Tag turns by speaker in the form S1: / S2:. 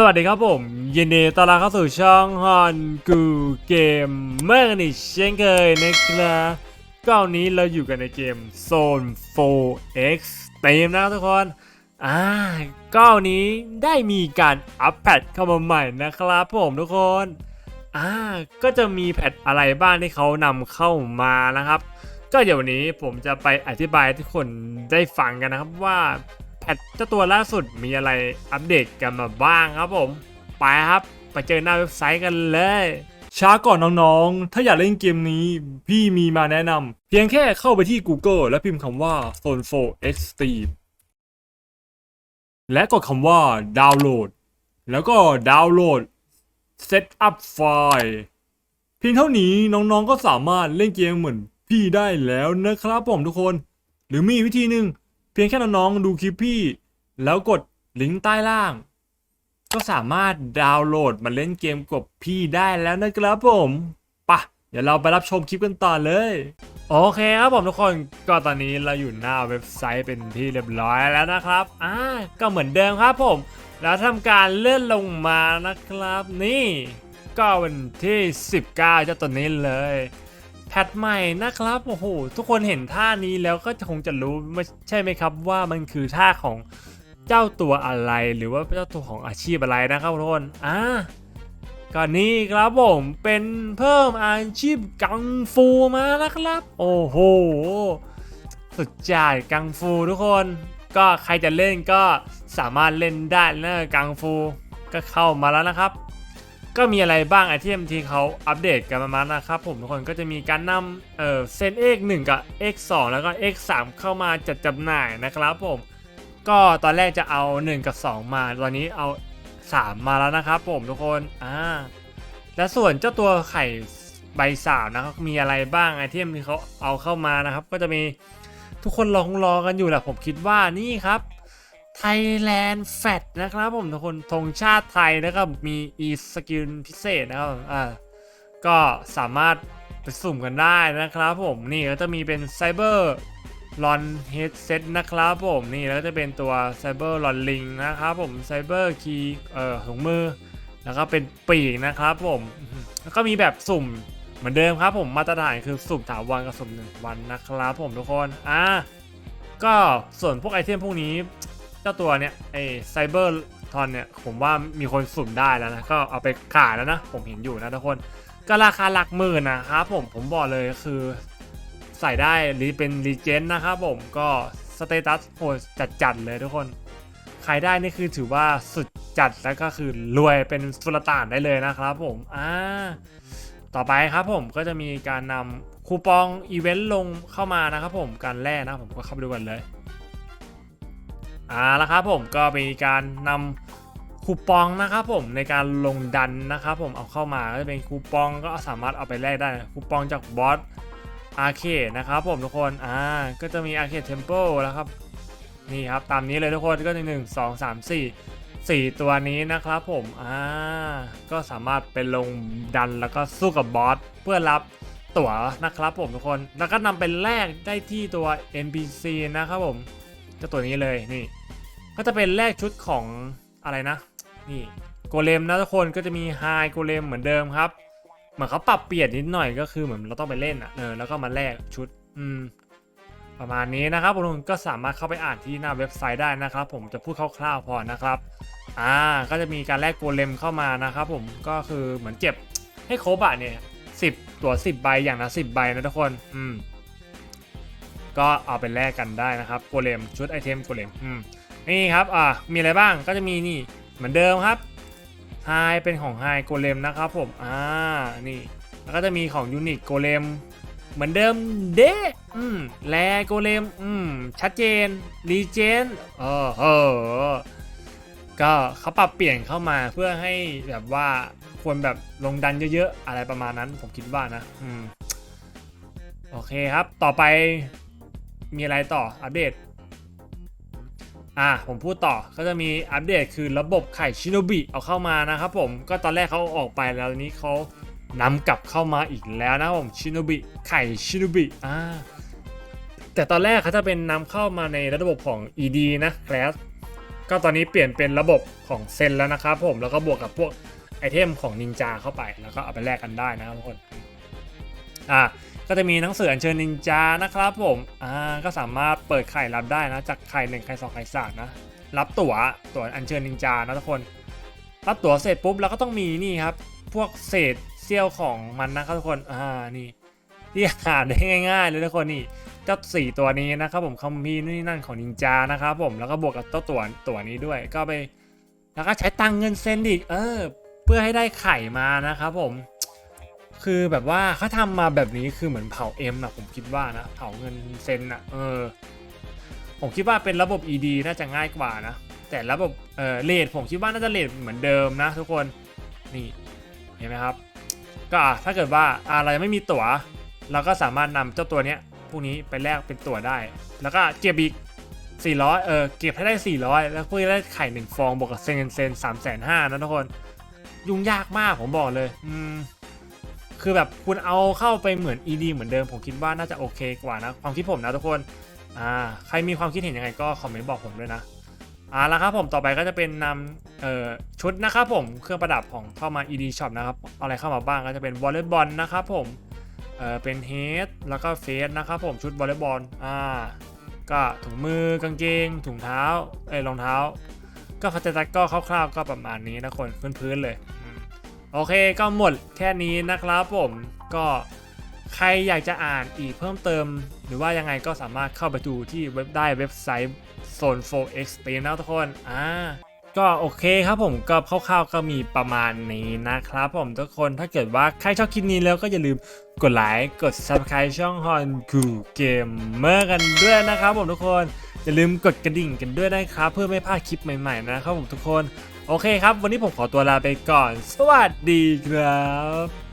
S1: สวัสดีครับผม ยินดีต้อนรับเข้าสู่ช่องฮอนกูเกมเมื่อกันอีกเช่นเคยนะครับก็วันนี้เราอยู่กันในเกม Zone 4X เต็มนะทุกคน อ่าก็วันนี้ได้มีการอัปแพทเข้ามาใหม่นะครับผมทุกคน อ่าก็จะมีแพทอะไรบ้างที่เขานำเข้ามานะครับ ก็เดี๋ยววันนี้ผมจะไปอธิบายให้ทุกคนได้ฟังกันนะครับว่า แพทเจ้าตัวล่าสุดมีอะไรอัปเดตกันมาบ้างครับผม ไปครับ ไปเจอหน้าเว็บไซต์กันเลย ช้าก่อนน้องๆ ถ้าอยากเล่นเกมนี้ พี่มีมาแนะนำเพียงแค่เข้าไปที่ Google และพิมพ์คำว่า Zone 4 Extreme และกดคำว่าดาวน์โหลด แล้วก็ดาวน์โหลด Set up ไฟล์เพียงเท่านี้น้องๆก็สามารถเล่นเกมเหมือนพี่ได้แล้วนะครับผมทุกคน หรือมีวิธีหนึ่ง เพียงแค่น้องๆดูคลิปพี่ แล้วกดลิงก์ใต้ล่าง ก็สามารถดาวน์โหลดมาเล่นเกมกับพี่ได้แล้วนะครับผมปะเดี๋ยวเราไปรับชมคลิปกันต่อเลย โอเคครับผมทุกคนก็ตอนนี้เราอยู่หน้าเว็บไซต์เป็นที่เรียบร้อยแล้วนะครับอ่าก็เหมือนเดิมครับผมแล้วทำการเลื่อนลงมานะครับนี่ ก็วันที่ 19เจ้าตัวนี้เลย แพทใหม่นะครับโอ้โหทุกคนเห็นท่านี้แล้วก็คงจะรู้ไม่ใช่ไหมครับว่ามันคือท่าของเจ้าตัวอะไรหรือว่าเจ้าตัวของอาชีพอะไรนะครับทุกคนอ่าก็นี่ครับผมเป็นเพิ่มอาชีพกังฟูมานะครับ โอ้โหสุดยอดกังฟูทุกคน ก็ใครจะเล่นก็สามารถเล่นได้นะกังฟูก็เข้ามาแล้วนะครับ ก็มีอะไรบ้างไอเทมที่เขาอัปเดตกันมานะครับผมทุกคนก็จะมีการนำเอ่อเซน X 1กับ X 2 แล้วก็ X 3 เข้ามาจัดจำหน่ายนะครับผมก็ตอนแรกจะเอา 1 กับ 2 มาตอนนี้เอา 3 มาแล้วนะครับผมทุกคนอ่าและส่วนเจ้าตัวไข่ใบสามนะครับมีอะไรบ้างไอเทมที่เขาเอาเข้ามานะครับ ก็จะมีทุกคนรอคงรอกันอยู่แหละผมคิดว่านี่ครับ ไทยแลนด์แฟดนะครับผมทุกคนธงชาติไทยนะครับ มีอีสกิลพิเศษนะครับอ่าก็สามารถไปสุ่มกันได้นะครับผม นี่ก็จะมีเป็นไซเบอร์ลอนเฮดเซตนะครับผมนี่แล้วจะเป็นตัวไซเบอร์ลอนลิงนะครับผมไซเบอร์คีเอ่อถุงมือ แล้วก็เป็นปีกนะครับผมแล้วก็มีแบบสุ่มเหมือนเดิมครับผมมาตรฐานคือสุ่มถาวรกับสุ่มหนึ่งวันนะครับผมทุกคนอ่าก็ส่วนพวกไอเทมพวกนี้ เจ้าตัวเนี่ยไอไซเบอร์ทอนเนี่ยผมว่ามีคนสุ่มได้แล้วนะ ก็เอาไปขายแล้วนะ ผมเห็นอยู่นะทุกคน ก็ราคาหลักหมื่นนะครับผมผมบอกเลยคือใส่ได้หรีเป็นรีเจนนะครับผมก็สเตตัสโหดจัดๆเลยทุกคนใครได้นี่คือถือว่าสุดจัดแล้วก็คือรวยเป็นสุลต่านได้เลยนะครับผมอ่าต่อไปครับผมก็จะมีการนำคูปองอีเวนต์ลงเข้ามานะครับผมการแรกนะผมก็เข้าไปดูกันเลย อ่าแล้วครับผมก็มีการนำคูปองนะครับผมในการลงดันนะครับผมเอาเข้ามาก็จะเป็นคูปองก็สามารถเอาไปแลกได้คูปองจากบอสอาร์เคนะครับผมทุกคนอ่าก็จะมีอาร์เคดเทมเพิลแล้วครับนี่ครับตามนี้เลยทุกคนก็จะหนึ่งสองสามสี่สี่ตัวนี้นะครับผมอ่าก็สามารถเป็นลงดันแล้วก็สู้กับบอสเพื่อรับตั๋วนะครับผมทุกคนแล้วก็นำไปแลกได้ที่ตัว NPC นะครับผมเจ้าตัวนี้เลยนี่ ก็จะเป็นแรกชุดของอะไรนะ นี่โกเลมนะทุกคนก็จะมีไฮโกเลมเหมือนเดิมครับ เหมือนเขาปรับเปลี่ยนนิดหน่อยก็คือเหมือนเราต้องไปเล่นอะเออแล้วก็มาแลกชุดอืมประมาณนี้นะครับทุกคนก็สามารถเข้าไปอ่านที่หน้าเว็บไซต์ได้นะครับ ผมจะพูดคร่าวๆพอนะครับอ่าก็จะมีการแลกโกเลมเข้ามานะครับ ผมก็คือเหมือนเก็บให้ครบอะเนี่ยสิบตัวสิบใบอย่างละสิบใบนะทุกคนอืมก็เอาไปแลกกันได้นะครับโกเลมชุดไอเทมโกเลมอืม นี่ครับอ่ามีอะไรบ้างก็จะมีนี่เหมือนเดิมครับไฮเป็นของไฮโกเลมนะครับผมอ่านี่แล้วก็จะมีของยูนิคโกเลมเหมือนเดิมเด้อืมแลโกเลมอืมชัดเจนรีเจนเออเออก็เขาปรับเปลี่ยนเข้ามาเพื่อให้แบบว่าควรแบบลงดันเยอะๆ อะไรประมาณนั้นผมคิดว่านะอืมโอเคครับ ต่อไปมีอะไรต่ออัปเดต อะผมพูดต่อก็จะมีอัปเดตคือระบบไข่ชิโนบิเอาเข้ามานะครับผมก็ตอนแรกเขาเอาออกไปแล้วนี้เขานำกลับเข้ามาอีกแล้วนะผมชิโนบิไข่ชิโนบิอ่าแต่ตอนแรกเขาจะเป็นนำเข้ามาในระบบของ ED นะแคลสก็ตอนนี้เปลี่ยนเป็นระบบของเซนแล้วนะครับผมแล้วก็บวกกับพวกไอเทมของนินจาเข้าไป แล้วก็เอาไปแลกกันได้นะครับทุกคนอ่า ก็จะมีหนังสืออัญเชิญนินจานะครับผมอ่าก็สามารถเปิดไข่รับได้นะจากไข่หนึ่งไข่สองไข่สามนะรับตั๋วตั๋วอัญเชิญนินจานะทุกคน รับตั๋วเสร็จปุ๊บเราก็ต้องมีนี่ครับ พวกเศษเสี้ยวของมันนะครับทุกคนอ่านี่ที่หาได้ง่าย ๆ เลยทุกคนนี่เจ้าสี่ตัวนี้นะครับผมคอมพีนู่นนี่นั่นของนินจานะครับผมแล้วก็บวกกับเจ้าตัวตัวนี้ด้วย ก็ไป แล้วก็ใช้ตังเงินเซนดิเออ เพื่อให้ได้ไข่มานะครับผม คือแบบว่าเขาทำมาแบบนี้คือเหมือนเผาเอ็มนะผมคิดว่านะเผาเงินเซนอะเออผมคิดว่าเป็นระบบ ED น่าจะง่ายกว่านะ แต่ระบบเออเลทผมคิดว่าน่าจะเลทเหมือนเดิมนะทุกคนนี่เห็นไหมครับ ก็ถ้าเกิดว่าอะไรไม่มีตั๋ว เราก็สามารถนำเจ้าตัวเนี้ยพวกนี้ไปแลกเป็นตั๋วได้ แล้วก็เก็บอีก400เออเก็บให้ได้ 400 แล้วเพื่อได้ไข่หนึ่งฟองบวกกับเซนเซนสามแสนห้านะทุกคน ยุ่งยากมากผมบอกเลย อืม คือแบบคุณเอาเข้าไปเหมือน ED เหมือนเดิมผมคิดว่าน่าจะโอเคกว่านะ ความคิดผมนะทุกคนอ่าใครมีความคิดเห็นยังไงก็คอมเมนต์บอกผมด้วยนะอ่าแล้วครับผมต่อไปก็จะเป็นนำเอ่อชุดนะครับผมเครื่องประดับของเข้ามา ED Shop นะครับเอาอะไรเข้ามาบ้างก็จะเป็นวอลเลย์บอลนะครับผมเอ่อเป็นเฮดแล้วก็เฟสนะครับผมชุดวอลเลย์บอลอ่าก็ถุงมือกางเกง ถุงเท้าเอ้รองเท้า ก็พัฒนาก็คร่าวๆก็ประมาณนี้นะคนพื้นๆเลย โอเคก็หมดแค่นี้นะครับผมก็ใครอยากจะอ่านอีกเพิ่มเติม หรือว่ายังไงก็สามารถเข้าไปดูที่เว็บได้เว็บไซต์ Zone 4 X เนะทุกคนอ่าก็โอเคครับผมก็คร่าวๆก็มีประมาณนี้นะครับผมทุกคนถ้าเกิดว่าใครชอบคลิปนี้แล้วก็อย่าลืมกดไลค์กด Subscribe ช่อง Hon คูเกมเมอร์กันด้วยนะครับผมทุกคนอย่าลืมกดกระดิ่งกันด้วยนะครับ เพื่อไม่พลาดคลิปใหม่ๆนะครับผมทุกคน โอเคครับ วันนี้ผมขอตัวลาไปก่อน สวัสดีครับ